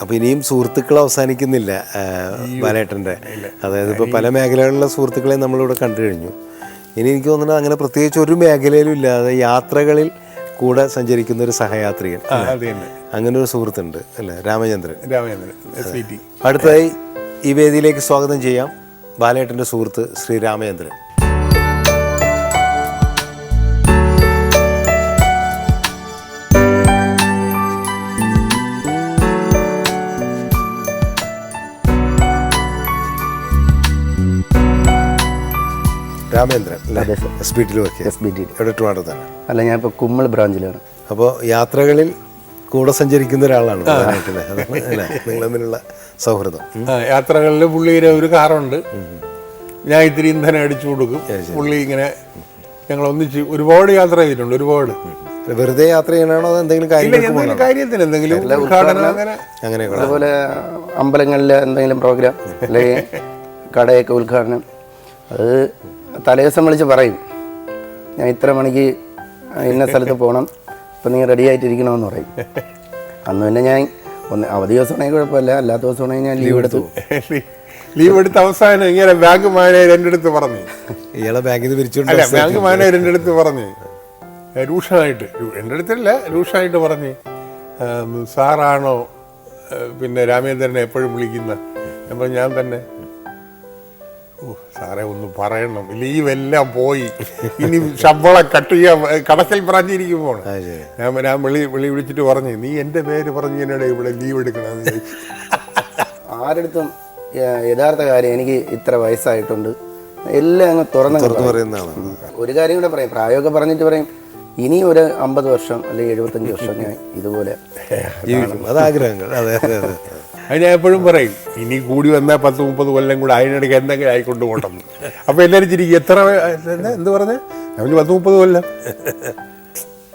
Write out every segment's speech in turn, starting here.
അപ്പൊ ഇനിയും സുഹൃത്തുക്കൾ അവസാനിക്കുന്നില്ല ബാലേട്ടന്റെ ബാലേട്ടന്റെ. അതായത് ഇപ്പോൾ പല മേഖലകളിലുള്ള സുഹൃത്തുക്കളെ നമ്മളിവിടെ കണ്ടു കഴിഞ്ഞു. ഇനി എനിക്ക് തോന്നുന്നത് അങ്ങനെ പ്രത്യേകിച്ച് ഒരു മേഖലയിലും ഇല്ലാതെ യാത്രകളിൽ കൂടെ സഞ്ചരിക്കുന്ന ഒരു സഹയാത്രികൻ അങ്ങനെ ഒരു സുഹൃത്തുണ്ട് അല്ലേ? രാമചന്ദ്രൻ. രാമചന്ദ്രൻ അടുത്തായി അടുത്തതായി ഈ വേദിയിലേക്ക് സ്വാഗതം ചെയ്യാം ബാലേട്ടന്റെ സുഹൃത്ത് ശ്രീ രാമചന്ദ്രൻ. രാമേന്ദ്രൻ അല്ലേ? എസ് ബി ടിയിൽ വർക്ക് എസ് ബി ടി എവിടെ ട്രിവാൻഡ്രത്താണ് അല്ല ഞാൻ ഇപ്പോൾ കുമ്മൾ ബ്രാഞ്ചിലാണ്. അപ്പോൾ യാത്രകളിൽ കൂടെ സഞ്ചരിക്കുന്ന ഒരാളാണ് നിങ്ങൾ തമ്മിലുള്ള സൗഹൃദം. യാത്രകളിൽ പുള്ളിയുടെ ഒരു കാറുണ്ട്. ഞാൻ ഇത്തിരി ഇന്ധനം അടിച്ചു കൊടുക്കും. പുള്ളി ഇങ്ങനെ ഞങ്ങൾ ഒന്നിച്ച് ഒരുപാട് യാത്ര ചെയ്തിട്ടുണ്ട് ഒരുപാട്. വെറുതെ യാത്ര ചെയ്യണോ എന്തെങ്കിലും കാര്യത്തിന് എന്തെങ്കിലും അങ്ങനെ. അതുപോലെ അമ്പലങ്ങളിലെ എന്തെങ്കിലും പ്രോഗ്രാം അല്ലെങ്കിൽ കടയൊക്കെ ഉദ്ഘാടനം. അത് തലേദിവസം വിളിച്ച് പറയും ഞാൻ ഇത്ര മണിക്ക് ഇന്ന സ്ഥലത്ത് പോകണം ഇപ്പം നീ റെഡി ആയിട്ടിരിക്കണമെന്ന് പറയും. അന്ന് പിന്നെ ഞാൻ ഒന്ന് അവധി ദിവസമാണെങ്കിൽ കുഴപ്പമില്ല അല്ലാത്ത ദിവസമാണെങ്കിൽ ഞാൻ ലീവ് എടുത്തു. ലീവ് എടുത്ത അവസാനം ഇങ്ങനെ ബാങ്ക് മാനേജർ എന്റെ അടുത്ത് പറഞ്ഞു. ഇയാളെ ബാങ്കിൽ അല്ല ബാങ്ക് മാനേജർ എന്റെ അടുത്ത് പറഞ്ഞു. രൂക്ഷമായിട്ട് എന്റെ അടുത്തല്ല രൂക്ഷമായിട്ട് പറഞ്ഞു. "ആം, സാറാണോ പിന്നെ രാമേന്ദ്രനെ എപ്പോഴും വിളിക്കുന്ന. അപ്പം ഞാൻ തന്നെ സാറേ ഒന്ന് പറയണം. ലീവ് എല്ലാം പോയി. ഇനി ശമ്പളം കട്ട് ചെയ്യാൻ കടക്കൽ ശരി. ഞാൻ ഞാൻ വിളി വിളി വിളിച്ചിട്ട് പറഞ്ഞു നീ എന്റെ പേര് പറഞ്ഞു എന്നോട് ഇവിടെ ലീവ് എടുക്കണമെന്ന് ചോദിച്ചു ആരടുത്തും യഥാർത്ഥ കാര്യം എനിക്ക് ഇത്ര വയസ്സായിട്ടുണ്ട്. എല്ലാം അങ്ങ് തുറന്ന് പറയുന്നതാണ്. ഒരു കാര്യം കൂടെ പറയും. പ്രായമൊക്കെ പറഞ്ഞിട്ട് പറയും. ഇനി ഒരു അമ്പത് വർഷം അല്ലെങ്കിൽ എഴുപത്തഞ്ച് വർഷം ഞാൻ ഇതുപോലെ അത് ആഗ്രഹങ്ങൾ. അതെ അതെ അതെ. അത് ഞാൻ എപ്പോഴും പറയും ഇനി കൂടി വന്നാൽ പത്ത് മുപ്പത് കൊല്ലം കൂടെ അതിനിടയ്ക്ക് എന്തെങ്കിലും ആയിക്കൊണ്ട് പോട്ടെന്ന് അപ്പോൾ എല്ലാവരും ചിരിക്കും എത്ര എന്താ പറഞ്ഞ? അവന് പത്ത് മുപ്പത് കൊല്ലം.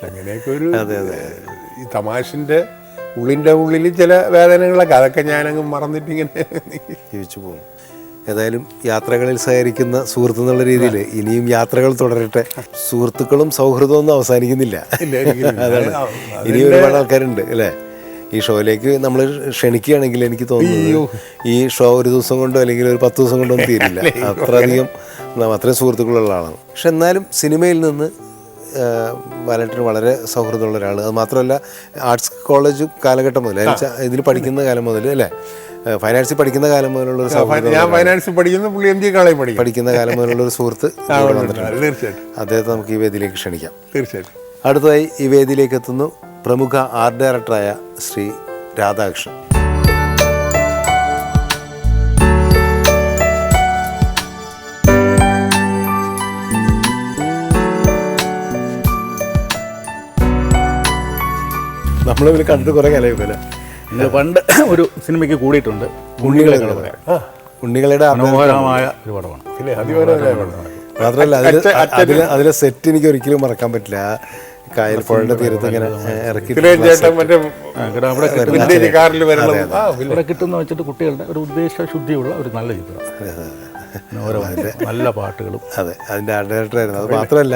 അങ്ങനെയൊക്കെ ഒരു ഈ തമാശിന്റെ ഉള്ളിന്റെ ഉള്ളിൽ ചില വേദനകളൊക്കെ അതൊക്കെ ഞാനങ്ങ് മറന്നിട്ടിങ്ങനെ ജീവിച്ചു പോകും. ഏതായാലും യാത്രകളിൽ സഹകരിക്കുന്ന സുഹൃത്ത് എന്നുള്ള രീതിയിൽ ഇനിയും യാത്രകൾ തുടരട്ടെ. സുഹൃത്തുക്കളും സൗഹൃദവും ഒന്നും അവസാനിക്കുന്നില്ല. അതാണ്. അത് ഇനി ഒരുപാട് ആൾക്കാരുണ്ട് അല്ലേ? ഈ ഷോയിലേക്ക് നമ്മൾ ക്ഷണിക്കുകയാണെങ്കിൽ എനിക്ക് തോന്നുന്നു ഈ ഷോ ഒരു ദിവസം കൊണ്ടോ അല്ലെങ്കിൽ ഒരു പത്ത് ദിവസം കൊണ്ടോ ഒന്നും തീരില്ല. അത്രയധികം അത്രയും സുഹൃത്തുക്കളുള്ള ആളാണ്. പക്ഷെ എന്നാലും സിനിമയിൽ നിന്ന് ബാലേട്ടന് വളരെ സൗഹൃദമുള്ള ഒരാൾ അത് മാത്രമല്ല ആർട്സ് കോളേജ് കാലഘട്ടം മുതൽ ഇതിൽ പഠിക്കുന്ന കാലം മുതൽ അല്ലേ? ഫൈനാൻസിൽ പഠിക്കുന്ന കാലം മുതലുള്ള ഒരു ഞാൻ ഫൈനാൻസിൽ പഠിക്കുന്ന പുള്ളി എം. ജി. കോളേജ് പഠിക്കും. പഠിക്കുന്ന കാലം മുതലുള്ള ഒരു സുഹൃത്ത് തീർച്ചയായിട്ടും. അദ്ദേഹത്തെ നമുക്ക് ഈ വേദിയിലേക്ക് ക്ഷണിക്കാം. തീർച്ചയായിട്ടും. അടുത്തതായി ഈ വേദിയിലേക്ക് എത്തുന്നു പ്രമുഖ ആർട്ട് ഡയറക്ടറായ ശ്രീ രാധാകൃഷ്ണൻ. നമ്മൾ ഇവർ കണ്ടിട്ട് കുറേ കാലമായിപ്പോലെ നിങ്ങൾ പണ്ട് ഒരു സിനിമയ്ക്ക് കൂടിയിട്ടുണ്ട്. കുണ്ണികളെ കളവറ ഉണ്ണികളുടെ ആ- മനോഹരമായ ഒരു പടമാണ്. പിന്നെ മാത്രമല്ല അതിൽ അതിൽ അതിലെ സെറ്റ് എനിക്ക് ഒരിക്കലും മറക്കാൻ പറ്റില്ല. കായൽ പുഴയുടെ തീരത്ത് ഇങ്ങനെ ഇറക്കി ഇവിടെ കിട്ടുന്ന വെച്ചിട്ട് കുട്ടികളുടെ ഒരു ഉദ്ദേശ ശുദ്ധിയുള്ള ഒരു നല്ല ചിത്രം നല്ല പാട്ടുകളും. അതെ അതിന്റെ ആർട്ട് ഡയറക്ടറായിരുന്നു അത് മാത്രമല്ല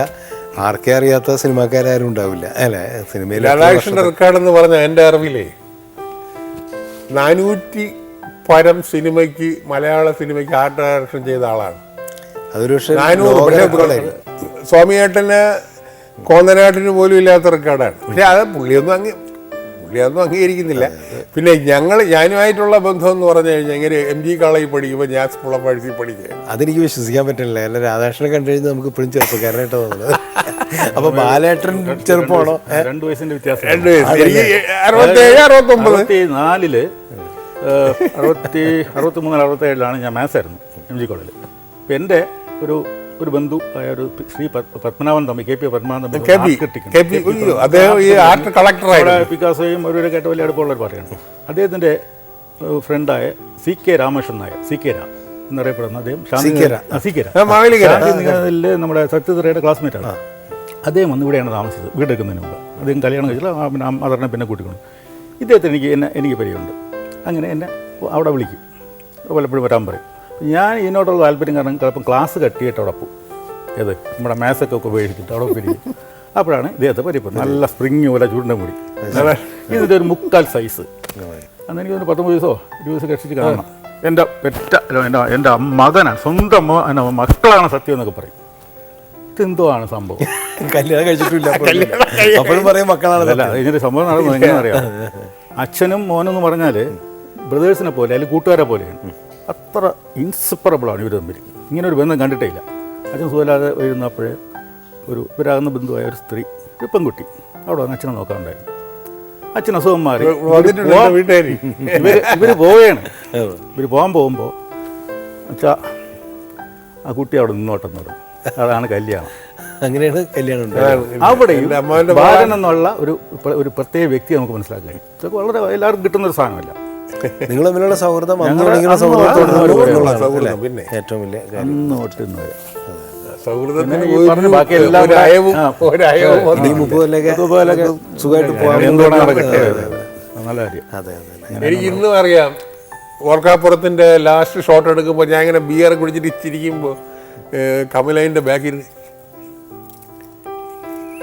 ആർക്കെ അറിയാത്ത സിനിമാക്കാരും ഉണ്ടാവില്ല. അല്ലെ? സിനിമയിൽ രാധാകൃഷ്ണന്റെ റെക്കോർഡ് എന്ന് പറഞ്ഞ എന്റെ അറിവിലേ നാനൂറ്റി പരം സിനിമയ്ക്ക് മലയാള സിനിമയ്ക്ക് ആർട്ട് ഡയറക്ഷൻ ചെയ്ത ആളാണ്. അതൊരു. സ്വാമിയേട്ടന് കോന്തനാട്ടിന് പോലും ഇല്ലാത്ത റെക്കോർഡാണ്. പക്ഷെ അത് പുള്ളിയൊന്നും അങ്ങ് പുള്ളിയൊന്നും അംഗീകരിക്കുന്നില്ല. പിന്നെ ഞങ്ങൾ ഞാനുമായിട്ടുള്ള ബന്ധം എന്ന് പറഞ്ഞു കഴിഞ്ഞാൽ ഇങ്ങനെ എം ജി കോളേജിൽ പഠിക്കുമ്പോൾ ഞാൻ സ്കൂള പഴുത്തി പഠിക്കുക അതെനിക്ക് വിശ്വസിക്കാൻ പറ്റില്ല. കാരണം രാധാകൃഷ്ണനെ കണ്ടു കഴിഞ്ഞാൽ നമുക്ക് ഇപ്പോഴും ചെറുപ്പക്കാരനായിട്ട് തോന്നുന്നത്. അപ്പൊ ബാലേട്ടൻ ചെറുപ്പമാണോ? രണ്ടു രണ്ട് വയസ്സിന്റെ വ്യത്യാസം. രണ്ട് വയസ്സ്. അറുപത്തേഴ് അറുപത്തൊമ്പത്. അറുപത്തി നാലിൽ അറുപത്തി അറുപത്തി മൂന്നിൽ അറുപത്തി ഏഴിലാണ് ഞാൻ മാത്സ് ആയിരുന്നു എം ജി കോളേജിൽ അപ്പം എന്റെ ഒരു ഒരു ബന്ധു ആയ ഒരു ശ്രീ പത്മനാഭൻ തമ്പി കെ പി പത്മനാഭൻ തമ്പി പിക്കാസോയും അവരുടെ കേട്ട വലിയ അടുപ്പമുള്ള ഒരു പാർട്ടിയാണ്. അദ്ദേഹത്തിന്റെ ഫ്രണ്ടായ C K Ramakrishnan Nair C K രാ എന്നറിയപ്പെടുന്ന അദ്ദേഹം നമ്മുടെ ആ, ക്ലാസ്മേറ്റ് ആണ്. സത്യത്രയുടെ അദ്ദേഹം വന്ന് ഇവിടെയാണ് താമസിച്ചത് വീടെടുക്കുന്നതിന് മുമ്പ്. അദ്ദേഹം കല്യാണം കഴിച്ചില്ല ആ, പിന്നെ മദറിനെ പിന്നെ കൂട്ടിക്കൊണ്ട്. ഇദ്ദേഹത്തിന് എനിക്ക് എന്നെ എനിക്ക് പരിചയമുണ്ട്. അങ്ങനെ എന്നെ അവിടെ വിളിക്കും. വല്ലപ്പോഴും വരാൻ പറയും. ഞാൻ ഇതിനോടുള്ള താല്പര്യം കാരണം ചിലപ്പം ക്ലാസ് കട്ടിയിട്ട് അവിടെ പോകും. ഏത്? നമ്മുടെ മാസൊക്കെ ഒക്കെ ഉപയോഗിച്ചിട്ട് അവിടെ പിരിക്കും അപ്പോഴാണ് ഇദ്ദേഹത്തെ പരിപ്പ് നല്ല സ്പ്രിങ് പോലെ ചൂടിന്റെ മുടി. ഇതിന്റെ ഒരു മുക്കാൽ സൈസ് അന്ന് എനിക്ക് ഒരു പത്തൊമ്പത് ദിവസമോ ഇരുപത് ദിവസം കഴിച്ചിട്ട് കാണണം. എന്റെ പെറ്റ എന്റെ എന്റെ മകനാണ് സ്വന്തം മക്കളാണ് സത്യം എന്നൊക്കെ പറയും. ഇതെന്തോ ആണ് സംഭവം? കല്യാണം കഴിച്ചിട്ടില്ല അപ്പോഴും. പറയും മക്കളാണ് അല്ല ഇതിന്റെ സംഭവം നടന്നു എങ്ങനെയാണെന്ന് അറിയാം അച്ഛനും മോനെന്ന് പറഞ്ഞാൽ ബ്രദേഴ്സിനെ പോലെ അല്ലെങ്കിൽ കൂട്ടുകാരെ പോലെയാണ്. അത്ര ഇൻസെപ്പറബിളാണ് ഇവർ തമ്മിൽ ഇങ്ങനെ ഒരു ബന്ധം കണ്ടിട്ടേ ഇല്ല അച്ഛൻ സുഖമില്ലാതെ വരുന്നപ്പോഴേ ഒരു ഇവരാകുന്ന ബന്ധുവായ ഒരു സ്ത്രീ ഒരു പെൺകുട്ടി അവിടെ വന്ന് അച്ഛനെ നോക്കാനുണ്ടായിരുന്നു അച്ഛൻ അസുഖം മാറി. ഇവർ ഇവർ പോവുകയാണ്. ഇവർ പോകാൻ പോകുമ്പോൾ അച്ഛാ ആ കുട്ടി അവിടെ നിന്നോട്ടെന്ന് പറഞ്ഞു. അതാണ് കല്യാണം. അങ്ങനെയാണ് കല്യാണം അവിടെ ബാലൻ എന്നുള്ള ഒരു ഒരു പ്രത്യേക വ്യക്തി നമുക്ക് മനസ്സിലാക്കാൻ ഇതൊക്കെ വളരെ എല്ലാവർക്കും കിട്ടുന്ന ഒരു സാധനമല്ല. നിങ്ങൾ തമ്മിലുള്ള സൗഹൃദം അന്ന് തുടങ്ങിയുള്ള സൗഹൃദം. പിന്നെ. ഏറ്റവും വലിയ കാര്യം. അന്ന് സുഖമായിട്ട് എനിക്ക് ഇന്നും അറിയാം ഓർക്കാപ്പുറത്തിന്റെ ലാസ്റ്റ് ഷോട്ട് എടുക്കുമ്പോൾ ഞാൻ ഇങ്ങനെ ബിയർ കുടിച്ചിട്ട് ചിരിക്കുമ്പോൾ കമലൈന്റെ ബാക്കിൽ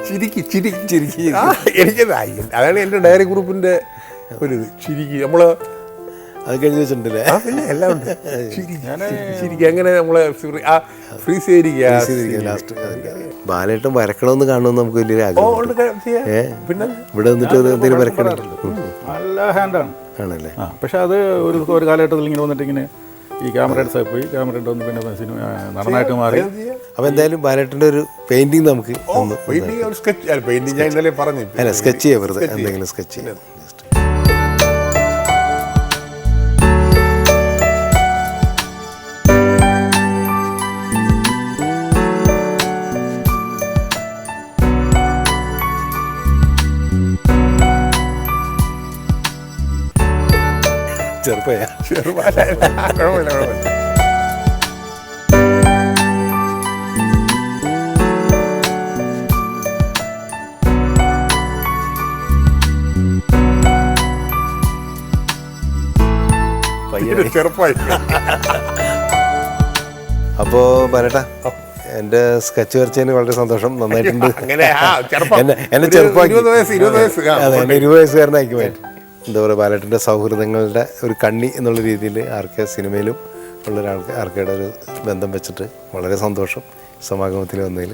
ചിരിക്ക് ചിരിക്ക് ചിരിക്ക് എനിക്കതായി അതാണ് എന്റെ ഡയറി ഗ്രൂപ്പിന്റെ ഒരു ഇത്. ചിരിക്ക്. നമ്മൾ അത് കഴിഞ്ഞ് വെച്ചിട്ടുണ്ടല്ലേ? ആ പിന്നെ എല്ലാം ഉണ്ട്. ചിരിക്കുക അങ്ങനെ നമ്മളെ ആ ഫ്രീസ് ചെയ്തിരിക്കുക ലാസ്റ്റ് ബാലേട്ടൻ വരക്കണമെന്ന് കാണണമെന്ന് നമുക്ക് വലിയൊരു ആഗ്രഹം? പിന്നെ? ഇവിടെ വന്നിട്ട് എന്തെങ്കിലും വരക്കണം നല്ല ഹാൻഡാണ്. ആണല്ലേ? പക്ഷെ അത് ഒരു ഒരു കാലഘട്ടത്തിൽ ഇങ്ങനെ വന്നിട്ട് ഇങ്ങനെ ഈ ക്യാമറ എടുത്ത് പോയി ക്യാമറ എടുത്ത് വന്ന് പിന്നെ സിനിമ നടനായിട്ട് മാറി. എന്ത് അപ്പൊ എന്തായാലും ബാലേട്ടന്റെ ഒരു പെയിന്റിങ് നമുക്ക് പെയിന്റിങ് സ്കെച്ച് അല്ല പെയിന്റിങ് ഞാൻ ഇന്നലെ പറഞ്ഞു അല്ല സ്കെച്ച് ചെയ്യാം വെറുതെ. എന്തെങ്കിലും സ്കെച്ച് ചെയ്യാം. ചെറുപ്പയാ. കുഴപ്പമില്ല കുഴപ്പമില്ല. ചെറുപ്പമായി അപ്പോൾ ബാലേട്ട എന്റെ സ്കെച്ച് വരച്ചതിന് വളരെ സന്തോഷം. നന്നായിട്ടുണ്ട്. എന്നെ ചെറുപ്പമാക്കി ഇരുപത് വയസ്സ് ഇരുപത് വയസ്സ്. ആ, അതെ എന്നെ ഇരുപത് വയസ്സുകാരനാക്കി മാറ്റി. എന്താ പറയുക ബാലേട്ടന്റെ സൗഹൃദങ്ങളുടെ ഒരു കണ്ണി എന്നുള്ള രീതിയിൽ ആർക്കെ സിനിമയിലും ഉള്ള ഒരാൾക്ക് ഒരു ബന്ധം വെച്ചിട്ട് വളരെ സന്തോഷം സമാഗമത്തിൽ വന്നതിൽ.